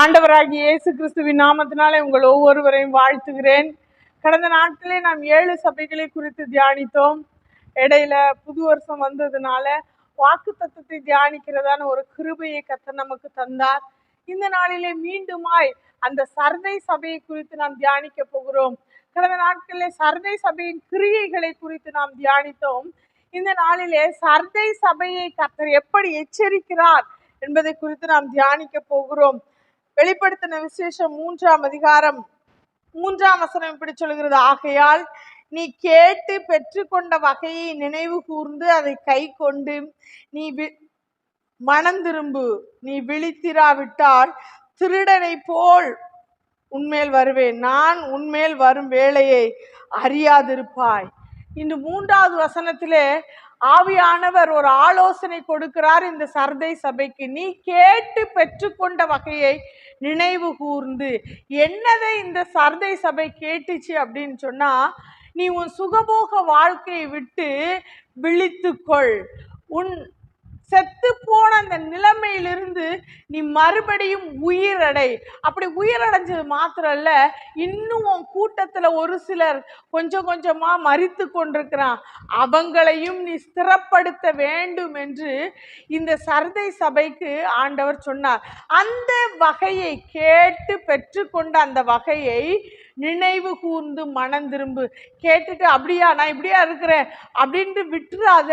ஆண்டவராகி இயேசு கிறிஸ்துவின் நாமத்தினாலே உங்கள் ஒவ்வொருவரையும் வாழ்த்துகிறேன். கடந்த நாட்களே நாம் ஏழு சபைகளை குறித்து தியானித்தோம். இடையில புது வருஷம் வந்ததுனால வாக்கு தத்துவத்தை தியானிக்கிறதான ஒரு கிருபையை கத்த நமக்கு தந்தார். இந்த நாளிலே மீண்டுமாய் அந்த சர்தை சபையை குறித்து நாம் தியானிக்க போகிறோம். கடந்த நாட்களிலே சர்தை சபையின் கிரியைகளை குறித்து நாம் தியானித்தோம். இந்த நாளிலே சர்தை சபையை கத்தர் எப்படி எச்சரிக்கிறார் என்பதை குறித்து நாம் தியானிக்க போகிறோம். வெளிப்படுத்தின விசேஷம் மூன்றாம் அதிகாரம் மூன்றாம் வசனம் இப்படி சொல்கிறது. ஆகையால் நீ கேட்டு பெற்றுக்கொண்ட வகையை நினைவு கூர்ந்து அதை கை கொண்டு நீ வி- மனம் திரும்பு. நீ விழித்திராவிட்டால் திருடனை போல் உன்மேல் வருவேன். நான் உன்மேல் வரும் வேலையை அறியாதிருப்பாய். இன்று மூன்றாவது வசனத்திலே ஆவியானவர் ஒரு ஆலோசனை கொடுக்கிறார் இந்த சர்தை சபைக்கு. நீ கேட்டு பெற்றுக்கொண்ட வகையை நினைவு கூர்ந்து என்னதை இந்த சர்தை சபை கேட்டுச்சு அப்படின்னு சொன்னா நீ உன் சுகபோக வாழ்க்கையை விட்டு விழித்துக்கொள். உன் செத்து போன அந்த நிலைமையிலிருந்து நீ மறுபடியும் உயிரடை. அப்படி உயிரடைஞ்சது மாத்திரம் இல்ல இன்னும் உன் கூட்டத்துல ஒரு சிலர் கொஞ்சம் கொஞ்சமா மறித்து கொண்டிருக்கிறான். அவங்களையும் நீ ஸ்திரப்படுத்த வேண்டும் என்று இந்த சர்தை சபைக்கு ஆண்டவர் சொன்னார். அந்த வகையை கேட்டு பெற்றுக்கொண்ட அந்த வகையை நினைவு கூர்ந்து மனம் திரும்பு. கேட்டுட்டு அப்படியா நான் இப்படியா இருக்கிறேன்? அப்படின்ட்டு விட்டுறாத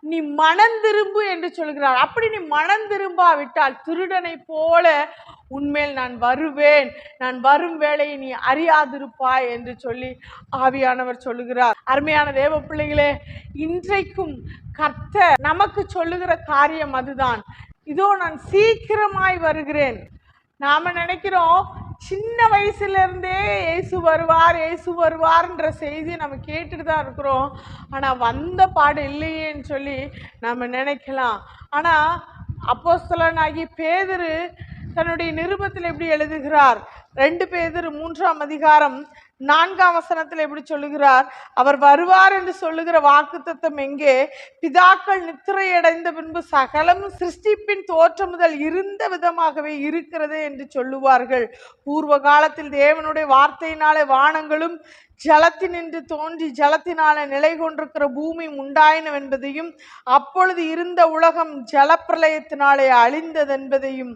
நீ மனம் திரும்பு என்று சொல்கிறார் அப்படி நீ மனம் திரும்பாவிட்டால் திருடனை போல உண்மையில் நான் வருவேன். நான் வரும் வேலையை நீ அறியாதிருப்பாய் என்று சொல்லி ஆவியானவர் சொல்லுகிறார். அருமையான தேவ பிள்ளைகளே இன்றைக்கும் கர்த்த நமக்கு சொல்லுகிற காரியம் அதுதான். இதோ நான் சீக்கிரமாய் வருகிறேன். நாம நினைக்கிறோம் சின்ன வயசுல இருந்தே இயேசு வருவார் இயேசு வருவார்ன்ற செய்தி நம்ம கேட்டுட்டு தான் இருக்கிறோம். ஆனா வந்த பாடு இல்லையேன்னு சொல்லி நம்ம நினைக்கலாம். ஆனா அப்போஸ்தலனாகி பேதரு தன்னுடைய நிருபத்தில் எப்படி எழுதுகிறார்? ரெண்டு பேதர் மூன்றாம் அதிகாரம் நான்காம் வசனத்தில் எப்படி சொல்லுகிறார்? அவர் வருவார் என்று சொல்லுகிற வாக்குத்தத்தம் எங்கே? பிதாக்கள் நித்திரையடைந்த பின்பு சகலமும் சிருஷ்டிப்பின் தோற்றம் முதல் இருந்த விதமாகவே இருக்கிறது என்று சொல்லுவார்கள். பூர்வ காலத்தில் தேவனுடைய வார்த்தையினாலே வானங்களும் ஜலத்தினின்று தோன்றி ஜலத்தினால நிலை கொண்டிருக்கிற பூமி உண்டாயினவென்பதையும் அப்பொழுது இருந்த உலகம் ஜலப்பிரளயத்தினாலே அழிந்ததென்பதையும்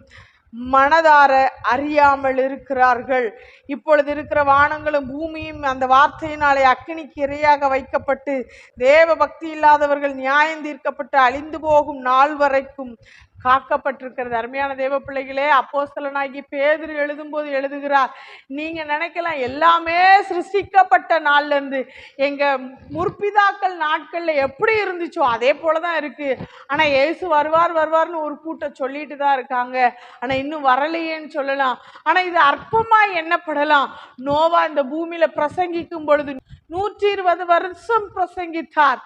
மனதார அறியாமல் இருக்கிறார்கள். இப்பொழுது இருக்கிற வானங்களும் பூமியும் அந்த வார்த்தையினாலே அக்கினிக்கு இரையாக வைக்கப்பட்டு தேவ பக்தி இல்லாதவர்கள் நியாயம் தீர்க்கப்பட்டு அழிந்து போகும் நாள் வரைக்கும் காக்கப்பட்டிருக்கிறது. அருமையான தேவ பிள்ளைகளே அப்போஸ்தலனாகி பேதர் எழுதும்போது எழுதுகிறார் நீங்கள் நினைக்கலாம் எல்லாமே சிருஷ்டிக்கப்பட்ட நாள்லேருந்து எங்கள் முற்பிதாக்கள் நாட்களில் எப்படி இருந்துச்சோ அதே போலதான் இருக்குது ஆனால் இயேசு வருவார் வருவார்னு ஒரு கூட்டம் சொல்லிட்டு தான் இருக்காங்க. ஆனால் இன்னும் வரலையேன்னு சொல்லலாம். ஆனால் இது அற்பமாக எண்ணப்படலாம். நோவா இந்த பூமியில் பிரசங்கிக்கும் பொழுது நூற்றி இருபது வருஷம் பிரசங்கித்தார்.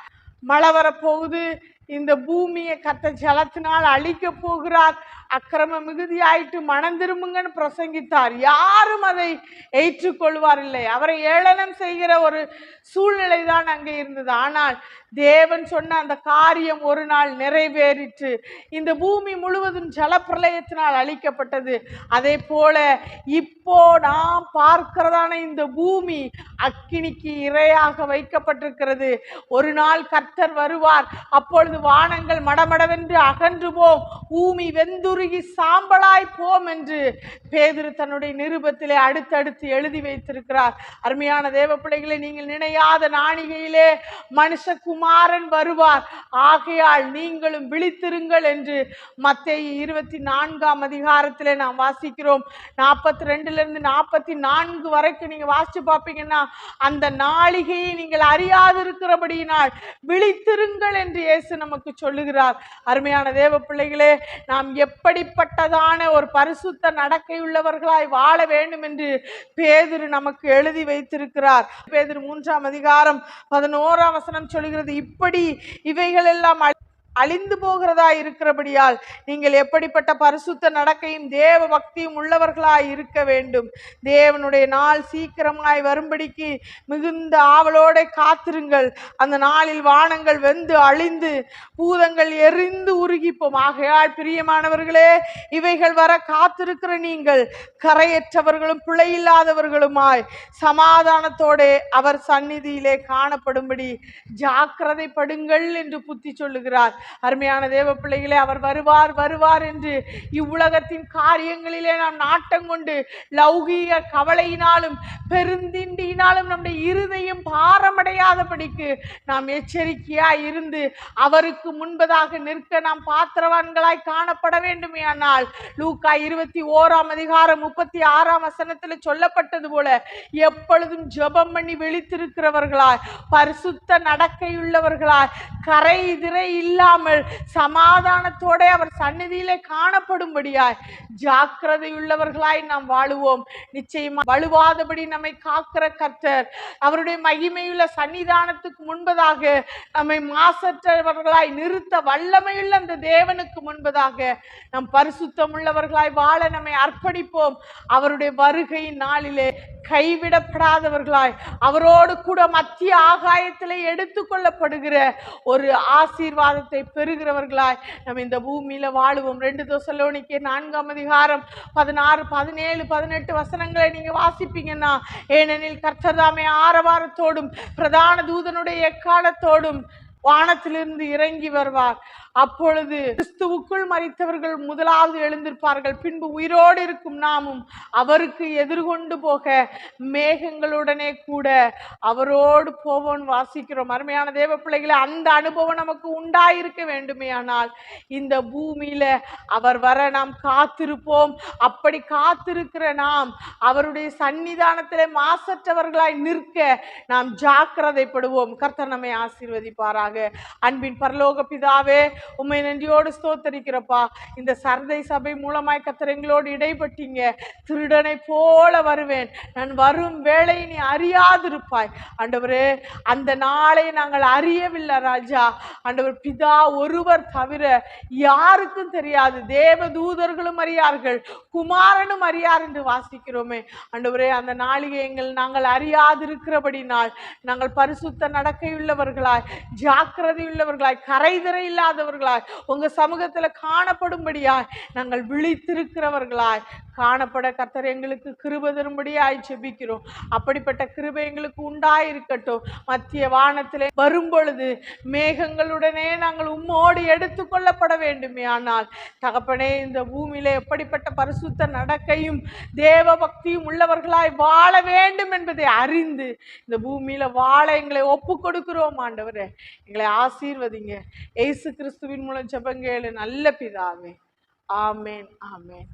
மழை வரப்போகுது இந்த பூமியை கத்த ஜலத்தினால் அழிக்க போகிறார். அக்கிரம மிகுதியாயிட்டு மனம் திரும்புங்கன்னு பிரசங்கித்தார். யாரும் அதை ஏற்றுக்கொள்வார் இல்லை. அவரை ஏளனம் செய்கிற ஒரு சூழ்நிலை தான் அங்கே இருந்தது. ஆனால் தேவன் சொன்ன அந்த காரியம் ஒரு நாள் நிறைவேறிற்று. இந்த பூமி முழுவதும் ஜலப்பிரளயத்தினால் அழிக்கப்பட்டது. அதே போல இப்போ நாம் பார்க்கிறதான இந்த பூமி அக்கினிக்கு இரையாக வைக்கப்பட்டிருக்கிறது. ஒரு நாள் கர்த்தர் வருவார். அப்பொழுது வானங்கள் மடமடவென்று அகன்று போம் ஊமி வெந்துருகி சாம்பலாய் போம் என்று பேதுரு தன்னுடைய நிருபத்திலே அடுத்தடுத்து எழுதி வைத்திருக்கிறார். அருமையான தேவ பிள்ளைகளை நீங்கள் நினையாத நாணிகையிலே மனுஷகுமாரன் வருவார். ஆகையால் நீங்களும் விழித்திருங்கள் என்று மத்திய இருபத்தி நான்காம் அதிகாரத்திலே நாம் வாசிக்கிறோம். நாற்பத்தி ரெண்டுலேருந்து நாற்பத்தி நான்கு வரைக்கும் நீங்கள் வாசித்து பார்ப்பீங்கன்னா அந்த நாளிகையை நீங்கள் அறியாதிருக்கிறபடியினால் விழித்திருங்கள் என்று இயேசு நமக்கு சொல்லுகிறார் அருமையான தேவ பிள்ளைகளே நாம் எப்படிப்பட்டதான ஒரு பரிசுத்த நடக்கையுள்ளவர்களாய் வாழ வேண்டும் என்று பேதுரு நமக்கு எழுதி வைத்திருக்கிறார். பேதிரு மூன்றாம் அதிகாரம் பதினோராம் வசனம் சொல்கிறது இப்படி இவைகள் எல்லாம் அழிந்து போகிறதா இருக்கிறபடியால் நீங்கள் எப்படிப்பட்ட பரிசுத்த நடக்கையும் தேவ பக்தியும் உள்ளவர்களாய் இருக்க வேண்டும். தேவனுடைய நாள் சீக்கிரமாய் வரும்படிக்கு மிகுந்த ஆவலோட காத்திருங்கள். அந்த நாளில் வானங்கள் வெந்து அழிந்து பூதங்கள் எரிந்து உருகிப்போம். ஆகையால் பிரியமானவர்களே இவைகள் வர காத்திருக்கிற நீங்கள் கரையற்றவர்களும் பிழையில்லாதவர்களுமாய் சமாதானத்தோடே அவர் சந்நிதியிலே காணப்படும்படி ஜாக்கிரதைப்படுங்கள் என்று புத்தி சொல்லுகிறார். அருமையான தேவ பிள்ளைகளே அவர் வருவார் வருவார் என்று இவ்வுலகத்தின் காரியங்களிலே நாம் நாட்டம் கொண்டு லௌகீக கவலையினாலும் பெருந்திண்டியினாலும் நம்முடைய இருதயம் பாரமடையாதபடிக்கு நாம் எச்சரிக்கையாய் இருந்து அவருக்கு முன்பதாக நிற்க நாம் பாத்திரவான்களாய் காணப்பட வேண்டுமே ஆனால் லூக்கா இருபத்தி ஓராம் அதிகாரம் முப்பத்தி ஆறாம் வசனத்தில் சொல்லப்பட்டது போல எப்பொழுதும் ஜெபம் பண்ணி வெளித்திருக்கிறவர்களாய் பரிசுத்த நடக்கையுள்ளவர்களாய் கரை திரை இல்லாமல் சமாதானத்தோட அவர் சந்நிதியிலே காணப்படும்படியாய் ஜாக்கிரதையுள்ளவர்களாய் நாம் வாழுவோம். நிச்சயமா வலுவாதபடி நம்மை காக்கிற கர்த்தர் அவருடைய மகிமையுள்ள சன்னிதானத்துக்கு முன்பதாக நம்மை மாசற்றவர்களாய் நிறுத்த வல்லமையுள்ள அந்த தேவனுக்கு முன்பதாக நம் பரிசுத்தம் உள்ளவர்களாய் வாழ நம்மை அர்ப்பணிப்போம். அவருடைய வருகையின் நாளிலே கைவிடப்படாதவர்களாய். அவரோடு கூட மத்திய ஆகாயத்தில் எடுத்துக்கொள்ளப்படுகிற ஒரு ஆசீர்வாதத்தை பெறுகிறவர்களாய். நம்ம இந்த பூமியில் வாழுவோம். ரெண்டு தோசலோனிக்கு நான்காம் அதிகாரம் பதினாறு பதினேழு பதினெட்டு வசனங்களை நீங்கள் வாசிப்பீங்கன்னா ஏனெனில் கர்த்தர்தாமே ஆரவாரத்தோடும் பிரதான தூதனுடைய எக்காலத்தோடும் வானத்திலிருந்து இறங்கி வருவார். அப்பொழுது கிறிஸ்துவுக்குள் மறித்தவர்கள் முதலாவது எழுந்திருப்பார்கள். பின்பு உயிரோடு இருக்கும் நாமும் அவருக்கு எதிர்கொண்டு போக மேகங்களுடனே கூட அவரோடு போவோம் வாசிக்கிறோம். அருமையான தேவ பிள்ளைகளை அந்த அனுபவம் நமக்கு உண்டாயிருக்க வேண்டுமே ஆனால் இந்த பூமியில அவர் வர நாம் காத்திருப்போம். அப்படி காத்திருக்கிற நாம் அவருடைய சன்னிதானத்தில் மாசற்றவர்களாய் நிற்க நாம் ஜாக்கிரதைப்படுவோம். கர்த்தர் நம்மை ஆசீர்வதிப்பாராக. அன்பின் பரலோக பிதாவே உண்மை நன்றியோடு ஸ்தோத்தரிக்கிறப்பா. இந்த சர்தை சபை மூலமாய் கர்த்தர் எங்களோடு இடைப்பட்டீங்க. திருடனை போல வருவேன். நான் வரும் வேளை நீ அறியாதிருப்பாய். ஆண்டவரே அந்த நாளை நாங்கள் அறியவில்லை ராஜா. ஆண்டவர் பிதா ஒருவர் தவிர யாருக்கும் தெரியாது. தேவ தூதர்களும் அறியார்கள். குமாரனும் அறியார் என்று வாசிக்கிறோமே. ஆண்டவரே அந்த நாளிகை எங்கள் நாங்கள் அறியாதிருக்கிறபடி நாள் நாங்கள் பரிசுத்த நடக்கையுள்ளவர்களாய் ஜா ஜாக்கிரதையுள்ளவர்களாய் கரைதிரை இல்லாதவர்களாய் உங்கள் சமூகத்தில் காணப்படும்படியாய் நாங்கள் விழித்திருக்கிறவர்களாய். காணப்பட கர்த்தர் எங்களுக்கு கிருப தரும்படியாய் செபிக்கிறோம் அப்படிப்பட்ட கிருபை எங்களுக்கு உண்டாயிருக்கட்டும். மத்திய வானத்தில் வரும் பொழுது மேகங்களுடனே நாங்கள் உம்மோடு எடுத்துக்கொள்ளப்பட வேண்டுமே. ஆனால் தகப்பனே இந்த பூமியிலே எப்படிப்பட்ட பரிசுத்த நடக்கையும் தேவ பக்தியும் உள்ளவர்களாய் வாழ வேண்டும் என்பதை அறிந்து இந்த பூமியில வாழ எங்களை ஒப்பு கொடுக்கிறோம் ஆண்டவரே. எங்களை ஆசீர்வதிங்க. ஏசு கிறிஸ்துவின் மூலம் ஜெபங்கேளு நல்ல பிதாவே. ஆமேன் ஆமேன்.